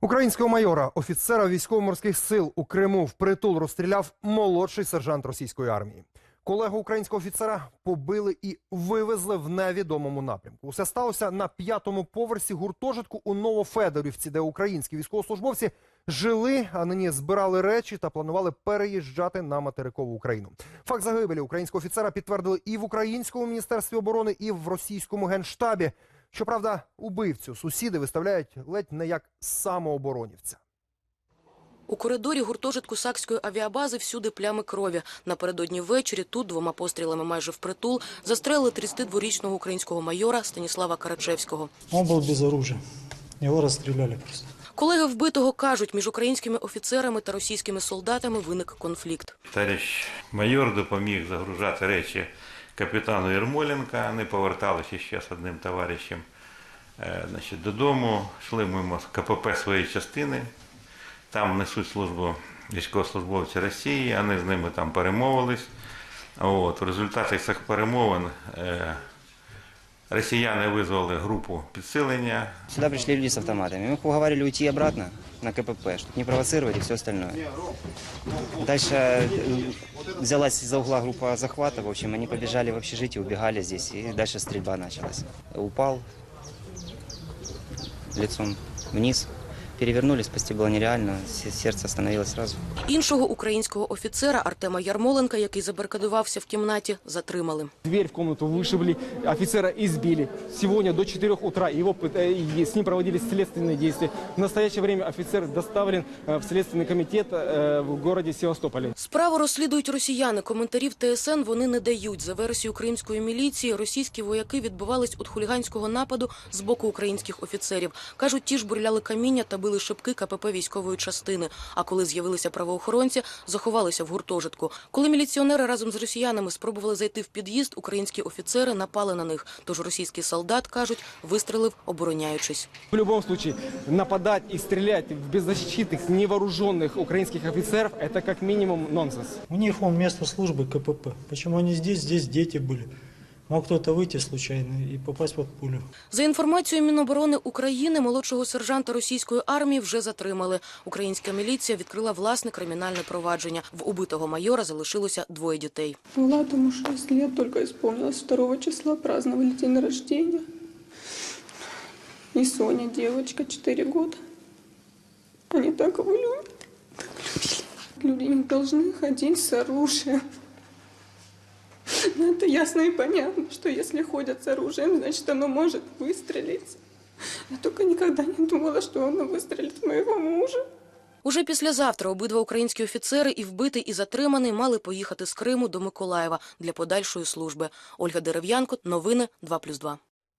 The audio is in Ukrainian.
Українського майора, офіцера військово-морських сил у Криму впритул розстріляв молодший сержант російської армії. Колегу українського офіцера побили і вивезли в невідомому напрямку. Усе сталося на п'ятому поверсі гуртожитку у Новофедорівці, де українські військовослужбовці жили, а нині збирали речі та планували переїжджати на материкову Україну. Факт загибелі українського офіцера підтвердили і в українському міністерстві оборони, і в російському генштабі. Щоправда, убивцю сусіди виставляють ледь не як самооборонівця. У коридорі гуртожитку Сакської авіабази всюди плями крові. Напередодні ввечері тут двома пострілами майже впритул застрелили 32-річного українського майора Станіслава Карачевського. Он был без оружия. Его расстреляли просто. Колеги вбитого кажуть, між українськими офіцерами та російськими солдатами виник конфлікт. Товариш майор допоміг загружати речі капітану Єрмоленка. Вони поверталися ще з одним товаришем е, значить, додому. Йшли мимо КПП своєї частини. Там несуть службу військовослужбовці Росії, вони з ними там перемовились. От, в результаті цих перемовин е, росіяни визвали групу підсилення, Сюда пришли люди с автоматами. Мы их уговаривали уйти обратно на КПП, чтобы не провоцировать и все остальное. Дальше э, взялась из-за угла группа захвата. В общем, они побежали в общежитие, убегали здесь. И дальше стрельба началась. Упал лицом вниз. Перевернули, спасти было нереально. Се- Сердце остановилось сразу. Іншого українського офіцера Артема Ярмоленка, який забаркадувався в кімнаті, затримали. Дверь в комнату вышибли, офицера избили. Сегодня до 4 утра его, пыт- э, и с ним проводились следственные действия. В настоящее время офицер доставлен э, в Следственный комитет э, в городе Севастополе. Справу розслідують росіяни. Коментарів ТСН вони не дають. За версією української міліції, російські вояки відбивались від хуліганського нападу з боку українських офіцерів. Кажуть, ті ж бурляли каміння та били шибки КПП військової частини. А коли з'явилися правоохоронці, заховалися в гуртожитку. Коли міліціонери разом з росіянами спробували зайти в під'їзд, українські офіцери напали на них. Тож російський солдат кажуть, вистрелив, обороняючись. В любом случае, нападать и стрелять в беззащитных, невооруженных украинских офицеров – это как минимум нонсенс. У них вон место службы КПП. Почему они здесь? Здесь дети были. Мог кто-то выйти случайно и попасть под пулю. За інформацією Міноборони України, молодшого сержанта російської армії вже затримали. Українська міліція відкрила власне кримінальне провадження. В убитого майора залишилося двоє дітей. Владу 6 лет только исполнилось. 2 числа праздновали день рождения. И Соня, девочка, 4 года. Они так его любят. так любили. Люди не должны ходить с оружием. Но это ясно и понятно, что если ходят с оружием, значит оно может выстрелить. Я только никогда не думала, что оно выстрелит в моего мужа. Уже післязавтра обидва українські офіцери, і вбитий, і затриманий, мали поїхати з Криму до Миколаєва для подальшої служби. Ольга Дерев'янко, новини 2+,2.